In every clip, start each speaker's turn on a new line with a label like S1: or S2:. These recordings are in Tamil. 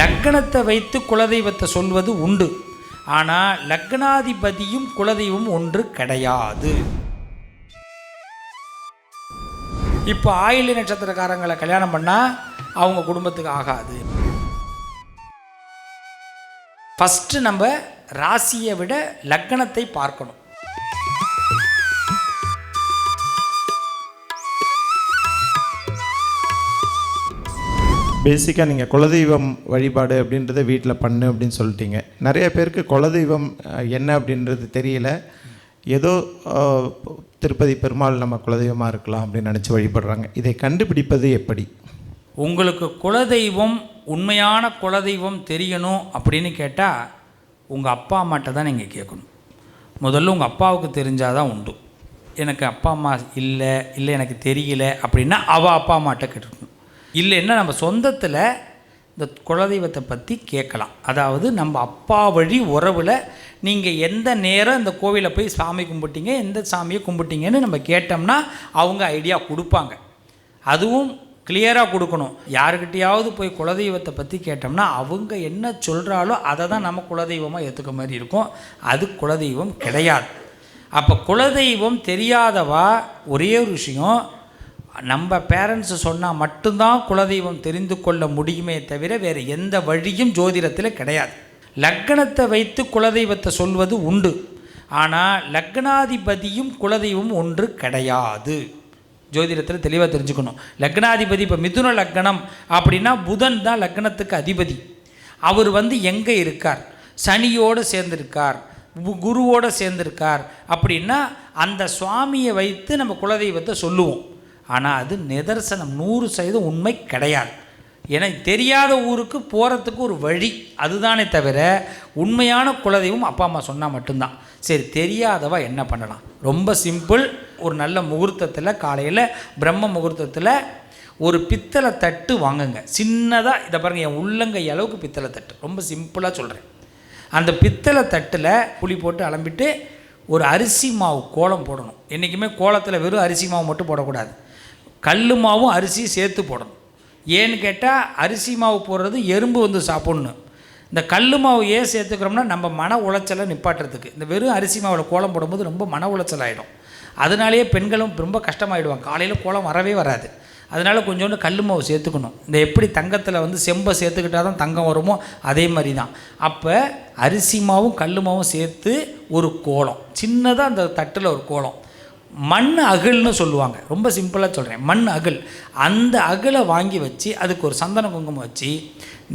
S1: லக்கணத்தை வைத்து குலதெய்வத்தை சொல்வது உண்டு. ஆனால் லக்னாதிபதியும் குலதெய்வம் ஒன்று கிடையாது. இப்போ ஆயுள் நட்சத்திரக்காரங்களை கல்யாணம் பண்ணால் அவங்க குடும்பத்துக்கு ஆகாது. ஃபஸ்ட்டு நம்ம ராசியை விட லக்கணத்தை பார்க்கணும்.
S2: பேசிக்காக நீங்கள் குலதெய்வம் வழிபாடு அப்படின்றத வீட்டில் பண்ணு அப்படின்னு சொல்லிட்டீங்க. நிறைய பேருக்கு குலதெய்வம் என்ன அப்படின்றது தெரியல. ஏதோ திருப்பதி பெருமாள் நம்ம குலதெய்வமாக இருக்கலாம் அப்படின்னு நினச்சி வழிபடுறாங்க. இதை கண்டுபிடிப்பது எப்படி?
S1: உங்களுக்கு குலதெய்வம் உண்மையான குலதெய்வம் தெரியணும் அப்படின்னு கேட்டால் உங்கள் அப்பா அம்மாட்ட தான் நீங்கள் கேட்கணும். முதல்ல உங்கள் அப்பாவுக்கு தெரிஞ்சால் தான் உண்டு. எனக்கு அப்பா அம்மா இல்லை இல்லை எனக்கு தெரியல அப்படின்னா அவள் அப்பா அம்மாட்ட கேட்டுக்கணும். இல்லைன்னா நம்ம சொந்தத்தில் இந்த குலதெய்வத்தை பற்றி கேட்கலாம். அதாவது நம்ம அப்பா வழி உறவில் நீங்கள் எந்த நேரம் இந்த கோவிலை போய் சாமி கும்பிட்டீங்க எந்த சாமியை கும்பிட்டீங்கன்னு நம்ம கேட்டோம்னா அவங்க ஐடியா கொடுப்பாங்க. அதுவும் கிளியராக கொடுக்கணும். யாருக்கிட்டையாவது போய் குலதெய்வத்தை பற்றி கேட்டோம்னா அவங்க என்ன சொல்கிறாலோ அதை தான் நம்ம குலதெய்வமாக ஏற்றுக்க மாதிரி இருக்கும். அது குலதெய்வம் கிடையாது. அப்போ குலதெய்வம் தெரியாதவா? ஒரே ஒரு விஷயம் நம்ம பேரண்ட்ஸ் சொன்னால் மட்டும்தான் குலதெய்வம் தெரிந்து கொள்ள முடியுமே தவிர வேறு எந்த வழியும் ஜோதிடத்தில் கிடையாது. லக்கணத்தை வைத்து குலதெய்வத்தை சொல்வது உண்டு. ஆனால் லக்னாதிபதியும் குலதெய்வம் ஒன்று கிடையாது. ஜோதிடத்தில் தெளிவாக தெரிஞ்சுக்கணும். லக்னாதிபதி இப்போ மிதுன லக்னம் அப்படின்னா புதன் தான் லக்னத்துக்கு அதிபதி. அவர் வந்து எங்கே இருக்கார்? சனியோடு சேர்ந்திருக்கார் குருவோடு சேர்ந்திருக்கார் அப்படின்னா அந்த சுவாமியை வைத்து நம்ம குலதெய்வத்தை சொல்லுவோம். ஆனால் அது நிதர்சனம். நூறு சதவீதம் உண்மை கிடையாது. ஏன்னா தெரியாத ஊருக்கு போகிறதுக்கு ஒரு வழி. அதுதானே தவிர உண்மையான குலதெய்வம் அப்பா அம்மா சொன்னால் மட்டும்தான். சரி தெரியாதவா என்ன பண்ணலாம்? ரொம்ப சிம்பிள். ஒரு நல்ல முகூர்த்தத்தில் காலையில் பிரம்ம முகூர்த்தத்தில் ஒரு பித்தளை தட்டு வாங்குங்க. சின்னதாக இதை பாருங்கள் என் உள்ளங்கை அளவுக்கு பித்தளை தட்டு. ரொம்ப சிம்பிளாக சொல்கிறேன் அந்த பித்தளை தட்டில் புளி போட்டு அலம்பிட்டு ஒரு அரிசி மாவு கோலம் போடணும். என்றைக்குமே கோலத்தில் வெறும் அரிசி மாவு மட்டும் போடக்கூடாது. கல் மாவும் அரிசியும் சேர்த்து போடணும். ஏன்னு கேட்டால் அரிசி மாவு போடுறது எறும்பு வந்து சாப்பிட்ணும். இந்த கல் மாவு ஏன் சேர்த்துக்கிறோம்னா நம்ம மன உளைச்சலை நிப்பாட்டுறதுக்கு. இந்த வெறும் அரிசி மாவில் கோலம் போடும்போது ரொம்ப மன உளைச்சல் ஆகிடும் அதனாலேயே பெண்களும் ரொம்ப கஷ்டமாயிடுவாங்க. காலையில் கோலம் வரவே வராது. அதனால் கொஞ்சோண்டு கல் மாவு சேர்த்துக்கணும். இந்த எப்படி தங்கத்தில் வந்து செம்பை சேர்த்துக்கிட்டால் தான் தங்கம் வருமோ அதே மாதிரி தான். அப்போ அரிசி மாவும் கல் மாவும் சேர்த்து ஒரு கோலம். சின்னதாக அந்த தட்டில் ஒரு கோலம். மண் அகல்னு சொல்லுவாங்க. ரொம்ப சிம்பிளாக சொல்கிறேன் மண் அகல். அந்த அகலை வாங்கி வச்சு அதுக்கு ஒரு சந்தன குங்குமம் வச்சு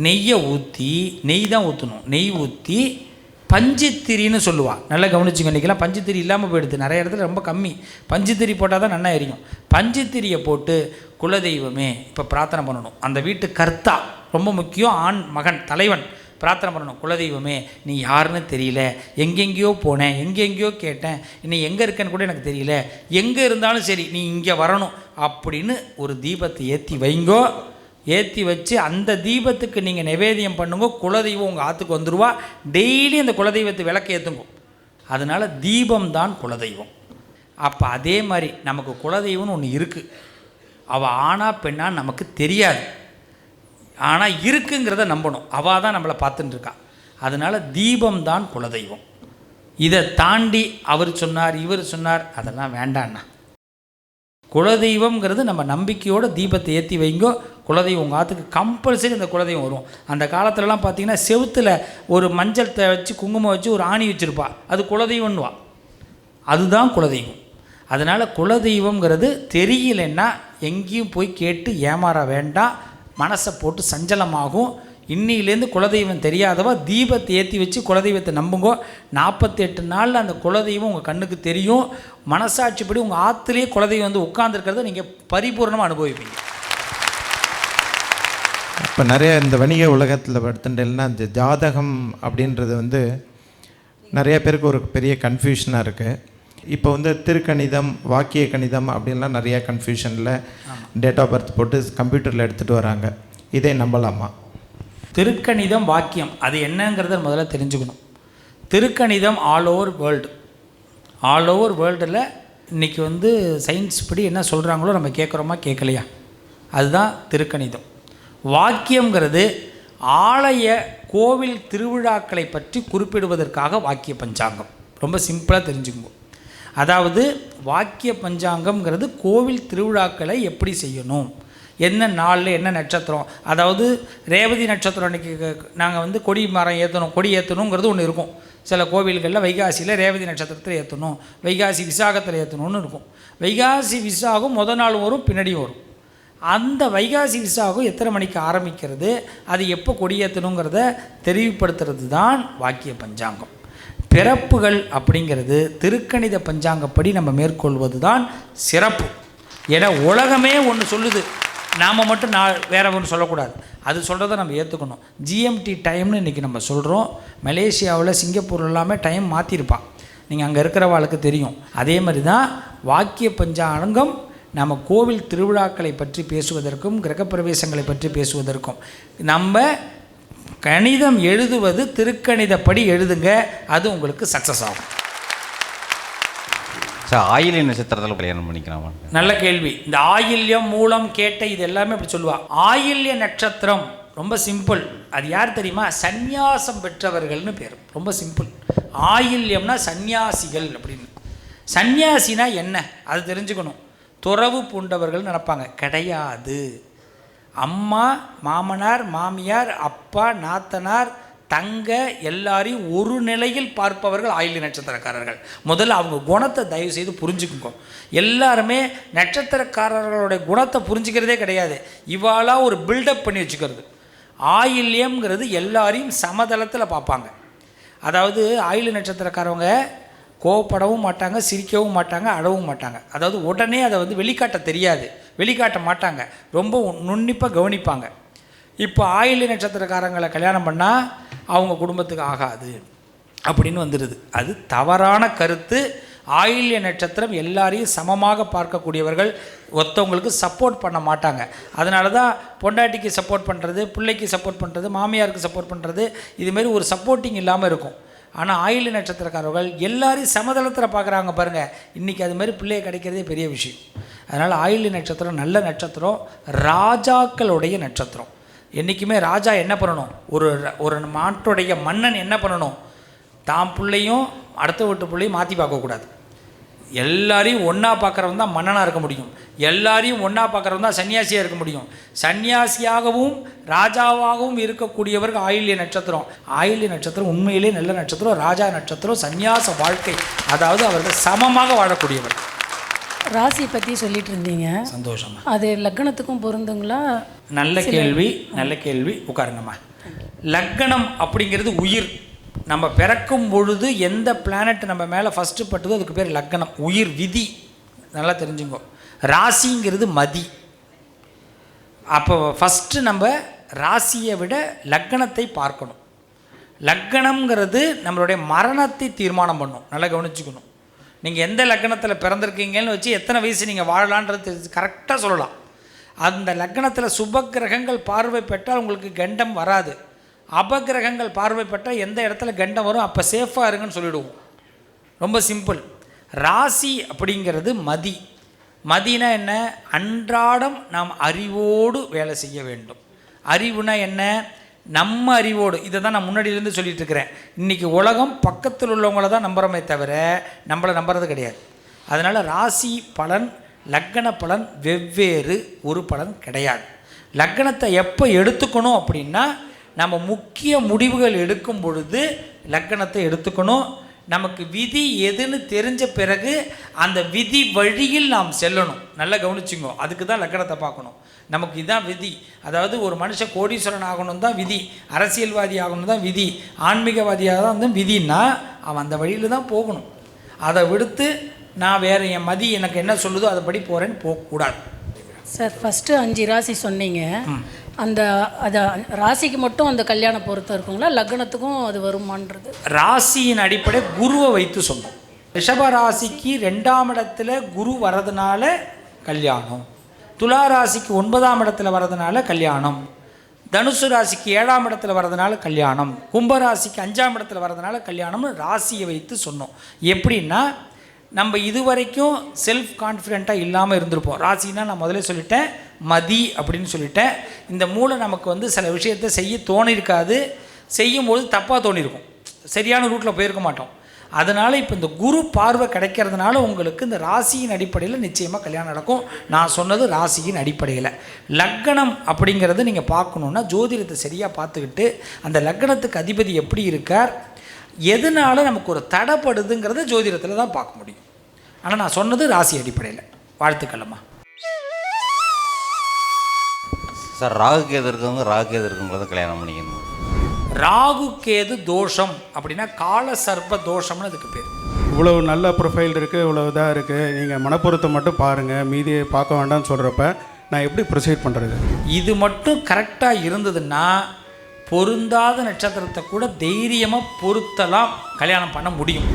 S1: நெய்யை ஊற்றி நெய் தான் ஊற்றணும் நெய் ஊற்றி பஞ்சுத்திரின்னு சொல்லுவாள் நல்லா கவனிச்சுங்க இன்றைக்கெல்லாம் பஞ்சுத்திரி இல்லாமல் போயிடுது. நிறைய இடத்துல ரொம்ப கம்மி. பஞ்சுத்திரி போட்டால் தான் நல்லா எரியும். பஞ்சுத்திரியை போட்டு குலதெய்வமே இப்போ பிரார்த்தனை பண்ணணும். அந்த வீட்டு கர்த்தா ரொம்ப முக்கியம் ஆண் மகன் தலைவன் பிரார்த்தனை பண்ணணும். குலதெய்வமே நீ யாருன்னு தெரியல. எங்கெங்கேயோ போனேன் எங்கெங்கேயோ கேட்டேன். நீ எங்கே இருக்கேன்னு கூட எனக்கு தெரியல. எங்கே இருந்தாலும் சரி நீ இங்கே வரணும் அப்படின்னு ஒரு தீபத்தை ஏற்றி வைங்கோ. ஏற்றி வச்சு அந்த தீபத்துக்கு நீங்கள் நிவேதியம் பண்ணுங்க குலதெய்வம் உங்கள் ஆற்றுக்கு வந்துடுவா டெய்லி அந்த குலதெய்வத்தை விளக்கு ஏற்றுங்க அதனால் தீபம் தான் குலதெய்வம். அப்போ அதே மாதிரி நமக்கு குலதெய்வம்னு ஒன்று இருக்குது அவள் ஆனா பெண்ணா நமக்கு தெரியாது. ஆனால் இருக்குங்கிறத நம்பணும். அவள் தான் நம்மளை பார்த்துட்டு இருக்கா. அதனால் தீபம் தான் குலதெய்வம். இதை தாண்டி அவர் சொன்னார் இவர் சொன்னார் அதெல்லாம் வேண்டாண்ணா. குலதெய்வம்ங்கிறது நம்ம நம்பிக்கையோட தீபத்தை ஏற்றி வைங்கோ. குலதெய்வம் உங்கள் ஆற்றுக்கு கம்பல்சரி அந்த குலதெய்வம் வரும். அந்த காலத்துலலாம் பார்த்தீங்கன்னா செவுத்தில் ஒரு மஞ்சள் த- வச்சு குங்குமம் வச்சு ஒரு ஆணி வச்சுருப்பா. அது குலதெய்வம்னுவா. அதுதான் குலதெய்வம். அதனால் குலதெய்வம்ங்கிறது தெரியலன்னா எங்கேயும் போய் கேட்டு ஏமாற வேண்டாம் மனசை போட்டு சஞ்சலமாகும். இன்னிலேருந்து குலதெய்வம் தெரியாதவா தீபத்தை ஏற்றி வச்சு குலதெய்வத்தை நம்புங்கோ. நாற்பத்தி எட்டு நாளில் அந்த குலதெய்வம் உங்கள் கண்ணுக்கு தெரியும். மனசாட்சிப்படி உங்கள் ஆற்றுலேயே குலதெய்வம் வந்து உட்காந்துருக்கிறத நீங்கள் பரிபூர்ணமாக அனுபவிப்பீங்க.
S2: இப்போ நிறைய இந்த வணிக உலகத்தில் படுத்துட்டேன்னா இந்த ஜாதகம் அப்படின்றது வந்து நிறைய பேருக்கு ஒரு பெரிய கன்ஃபியூஷனாக இருக்குது இப்போ வந்து திருக்கணிதம் வாக்கிய கணிதம் அப்படின்லாம் நிறைய கன்ஃபியூஷனில் டேட் ஆஃப் பர்த் போட்டு கம்ப்யூட்டரில் எடுத்துகிட்டு வராங்க. இதை நம்பலாமா?
S1: திருக்கணிதம் வாக்கியம் அது என்னங்கிறத முதல்ல தெரிஞ்சுக்கணும். திருக்கணிதம் all over world all over வேர்ல்டில் இன்றைக்கி வந்து சயின்ஸ் படி என்ன சொல்கிறாங்களோ நம்ம கேட்குறோமா கேட்கலையா அதுதான் திருக்கணிதம். வாக்கியங்கிறது ஆலய கோவில் திருவிழாக்களை பற்றி குறிப்பிடுவதற்காக வாக்கிய பஞ்சாங்கம். ரொம்ப சிம்பிளாக தெரிஞ்சுக்குவோம். அதாவது வாக்கிய பஞ்சாங்கம்ங்கிறது கோவில் திருவிழாக்களை எப்படி செய்யணும்? என்ன நாளில் என்ன நட்சத்திரம்? அதாவது ரேவதி நட்சத்திரம் அன்றைக்கி நாங்கள் வந்து கொடி மரம் ஏற்றணும் கொடி ஏற்றணுங்கிறது ஒன்று இருக்கும். சில கோவில்களில் வைகாசியில் ரேவதி நட்சத்திரத்தில் ஏற்றணும் வைகாசி விசாகத்தில் ஏற்றணும்னு இருக்கும். வைகாசி விசாகம் முத நாள் வரும் பின்னாடியும் வரும். அந்த வைகாசி விசாகம் எத்தனை மணிக்கு ஆரம்பிக்கிறது? அது எப்போ கொடியேற்றணுங்கிறத தெரிவுபடுத்துறது தான் வாக்கிய பஞ்சாங்கம். பிறப்புகள் அப்படிங்கிறது திருக்கணித பஞ்சாங்கப்படி நம்ம மேற்கொள்வது தான் சிறப்பு. ஏன்னா உலகமே ஒன்று சொல்லுது. நாம் மட்டும் நான் வேற ஒன்று சொல்லக்கூடாது. அது சொல்கிறத நம்ம ஏற்றுக்கணும் ஜிஎம்டி டைம்னு இன்றைக்கி நம்ம சொல்கிறோம் மலேசியாவில் சிங்கப்பூர் எல்லாமே டைம் மாற்றிருப்பான் நீங்கள் அங்கே இருக்கிறவாளுக்கு தெரியும். அதே மாதிரி தான் வாக்கிய பஞ்சாங்கம் நம்ம கோவில் திருவிழாக்களை பற்றி பேசுவதற்கும் கிரகப்பிரவேசங்களை பற்றி பேசுவதற்கும். நம்ம கணிதம் எழுதுவது திருக்கணிதப்படி எழுதுங்க அது உங்களுக்கு சக்ஸஸ் ஆகும்.
S3: சார் ஆயிலை நட்சத்திரத்தில் கல்யாணம் பண்ணிக்கலாமா?
S1: நல்ல கேள்வி. இந்த ஆயில்யம் மூலம் கேட்ட இது எல்லாமே இப்படி சொல்லுவா. ஆயில்ய நட்சத்திரம் ரொம்ப சிம்பிள் அது யார் தெரியுமா? சந்நியாசம் பெற்றவர்கள்னு பேர். ரொம்ப சிம்பிள் ஆயில்யம்னா சந்நியாசிகள் அப்படின்னு. சந்நியாசினா என்ன? அது தெரிஞ்சுக்கணும். துறவு பூண்டவர்கள் நினப்பாங்க. கிடையாது. அம்மா மாமனார் மாமியார் அப்பா நாத்தனார் தங்க எல்லாரையும் ஒரு நிலையில் பார்ப்பவர்கள் ஆயில்ய நட்சத்திரக்காரர்கள். முதல்ல அவங்க குணத்தை தயவு செய்து புரிஞ்சுக்குங்க. எல்லாருமே நட்சத்திரக்காரர்களுடைய குணத்தை புரிஞ்சுக்கிறதே கிடையாது. இவாளாக ஒரு பில்டப் பண்ணி வச்சுக்கிறது. ஆயில்யம்ங்கிறது எல்லாரையும் சமதளத்தில் பார்ப்பாங்க. அதாவது ஆயுள் நட்சத்திரக்காரவங்க கோவப்படவும் மாட்டாங்க சிரிக்கவும் மாட்டாங்க அழவும் மாட்டாங்க. அதாவது உடனே அதை வந்து வெளிக்காட்ட தெரியாது. வெளிக்காட்ட மாட்டாங்க. ரொம்ப நுண்ணிப்பாக கவனிப்பாங்க. இப்போ ஆயுள் நட்சத்திரக்காரங்களை கல்யாணம் பண்ணால் அவங்க குடும்பத்துக்கு ஆகாது அப்படின்னு வந்துடுது. அது தவறான கருத்து. ஆயில்ய நட்சத்திரம் எல்லாரையும் சமமாக பார்க்கக்கூடியவர்கள் ஒருத்தவங்களுக்கு சப்போர்ட் பண்ண மாட்டாங்க. அதனால தான் பொண்டாட்டிக்கு சப்போர்ட் பண்ணுறது பிள்ளைக்கு சப்போர்ட் பண்ணுறது மாமியாருக்கு சப்போர்ட் பண்ணுறது இதுமாரி ஒரு சப்போர்ட்டிங் இல்லாமல் இருக்கும். ஆனால் ஆயில் நட்சத்திரக்காரர்கள் எல்லாரையும் சமதளத்தில் பார்க்குறாங்க பாருங்கள் இன்றைக்கி அது மாதிரி பிள்ளையை கிடைக்கிறதே பெரிய விஷயம். அதனால் ஆயில் நட்சத்திரம் நல்ல நட்சத்திரம் ராஜாக்களுடைய நட்சத்திரம். என்றைக்குமே ராஜா என்ன பண்ணணும்? ஒரு ஒரு நாட்டுடைய மன்னன் என்ன பண்ணணும்? தாம் பிள்ளையும் அடுத்த வீட்டு பிள்ளையும் மாற்றி பார்க்கக்கூடாது. எல்லாரையும் ஒன்றா பார்க்குறவன் தான் மன்னனாக இருக்க முடியும். எல்லாரையும் ஒன்றா பார்க்குறவன் தான் சன்னியாசியாக இருக்க முடியும். சன்னியாசியாகவும் ராஜாவாகவும் இருக்கக்கூடியவர்கள் ஆயில்ய நட்சத்திரம். ஆயில்ய நட்சத்திரம் உண்மையிலே நல்ல நட்சத்திரம் ராஜா நட்சத்திரம் சந்நியாச வாழ்க்கை. அதாவது அவர்கள் சமமாக வாழக்கூடியவர்.
S4: ராசி பற்றி சொல்லிட்டு இருந்தீங்க.
S1: சந்தோஷமா
S4: அது லக்னத்துக்கும் பொருந்துங்களா?
S1: நல்ல கேள்வி நல்ல கேள்வி. உட்காருங்கம்மா. லக்கணம் அப்படிங்கிறது உயிர். நம்ம பிறக்கும் பொழுது எந்த பிளானட் நம்ம மேலே ஃபஸ்ட்டு பட்டதோ அதுக்கு பேர் லக்கணம் உயிர் விதி. நல்லா தெரிஞ்சுங்கோ. ராசிங்கிறது மதி. அப்போ ஃபஸ்ட்டு நம்ம ராசியை விட லக்கணத்தை பார்க்கணும். லக்கணம்ங்கிறது நம்மளுடைய மரணத்தை தீர்மானம் பண்ணும். நல்லா கவனிச்சுக்கணும். நீங்கள் எந்த லக்கணத்தில் பிறந்திருக்கீங்கன்னு வச்சு எத்தனை வயசு நீங்கள் வாழலான்றது தெரிஞ்சு கரெக்டாக சொல்லலாம். அந்த லக்கணத்தில் சுப கிரகங்கள் பார்வை பெற்றால் உங்களுக்கு கண்டம் வராது. அபகிரகங்கள் பார்வைப்பட்ட எந்த இடத்துல கண்டம் வரும் அப்போ சேஃபாக இருங்கன்னு சொல்லிடுவோம். ரொம்ப சிம்பிள் ராசி அப்படிங்கிறது மதி. மதினா என்ன? அன்றாடம் நாம் அறிவோடு வேலை செய்ய வேண்டும். அறிவுனா என்ன? நம்ம அறிவோடு. இதை தான் நான் முன்னாடியிலேருந்து சொல்லிட்டு இருக்கிறேன் இன்றைக்கி உலகம் பக்கத்தில் உள்ளவங்கள தான் நம்புகிறோமே தவிர நம்மளை நம்புறது கிடையாது. அதனால் ராசி பலன் லக்கண பலன் வெவ்வேறு ஒரு பலன் கிடையாது. லக்கணத்தை எப்போ எடுத்துக்கணும் அப்படின்னா நம்ம முக்கிய முடிவுகள் எடுக்கும் பொழுது லக்கணத்தை எடுத்துக்கணும். நமக்கு விதி எதுன்னு தெரிஞ்ச பிறகு அந்த விதி வழியில் நாம் செல்லணும். நல்லா கவனிச்சுங்க. அதுக்கு தான் லக்கணத்தை பார்க்கணும். நமக்கு இதான் விதி. அதாவது ஒரு மனுஷன் கோடீஸ்வரன் ஆகணும் தான் விதி. அரசியல்வாதி ஆகணும் தான் விதி. ஆன்மீகவாதியாக தான் வந்து விதின்னா அவன் அந்த வழியில் தான் போகணும். அதை விடுத்து நான் வேறு என் மதி எனக்கு என்ன சொல்லுதோ அதைப்படி போகிறேன்னு போகக்கூடாது.
S4: சார் ஃபஸ்ட்டு அஞ்சு ராசி சொன்னீங்க. அந்த அதை ராசிக்கு மட்டும் அந்த கல்யாண பொருத்தம் இருக்குங்களா? லக்னத்துக்கும் அது வருமான்றது.
S1: ராசியின் அடிப்படை குருவை வைத்து சொன்னோம். ரிஷப ராசிக்கு ரெண்டாம் இடத்துல குரு வர்றதுனால கல்யாணம். துலா ராசிக்கு ஒன்பதாம் இடத்துல வர்றதுனால கல்யாணம். தனுசு ராசிக்கு ஏழாம் இடத்துல வர்றதுனால கல்யாணம். கும்பராசிக்கு அஞ்சாம் இடத்துல வர்றதுனால கல்யாணம்னு ராசியை வைத்து சொன்னோம். எப்படின்னா நம்ம இது வரைக்கும் செல்ஃப் கான்ஃபிடெண்ட்டாக இல்லாமல் இருந்திருப்போம். ராசினா நான் முதல்ல சொல்லிட்டேன் மதி அப்படின்னு சொல்லிட்டேன். இந்த மூளை நமக்கு வந்து சில விஷயத்தை செய்ய தோணியிருக்காது செய்யும்போது தப்பாக தோணியிருக்கும் சரியான ரூட்டில் போயிருக்க மாட்டோம். அதனால் இப்போ இந்த குரு பார்வை கிடைக்கிறதுனால உங்களுக்கு இந்த ராசியின் அடிப்படையில் நிச்சயமாக கல்யாணம் நடக்கும். நான் சொன்னது ராசியின் அடிப்படையில். லக்கணம் அப்படிங்கிறது நீங்கள் பார்க்கணுன்னா ஜோதிடத்தை சரியாக பார்த்துக்கிட்டு அந்த லக்கணத்துக்கு அதிபதி எப்படி இருக்கார் எதனால நமக்கு ஒரு தடைப்படுதுங்கிறத ஜோதிடத்தில் தான் பார்க்க முடியும். ஆனால் நான் சொன்னது ராசி அடிப்படையில். வாழ்த்துக்களம்மா
S3: சார் ராகு கேது இருக்கவங்க ராகு கேது இருக்கவங்கள தான் கல்யாணம் பண்ணிக்கணும்.
S1: ராகு கேது தோஷம் அப்படின்னா கால சர்ப்ப தோஷம்னு அதுக்கு பேர்.
S5: இவ்வளவு நல்ல ப்ரொஃபைல் இருக்குது இவ்வளோ இதாக இருக்குது நீங்கள் மனப்பொருத்தம் மட்டும் பாருங்கள் மீதியை பார்க்க வேண்டாம்னு சொல்கிறப்ப நான் எப்படி ப்ரொசீட் பண்ணுறது
S1: இது மட்டும் கரெக்டாக இருந்ததுன்னா பொருந்தாத நட்சத்திரத்தை கூட தைரியமாக பொருத்தலாம் கல்யாணம் பண்ண முடியும்.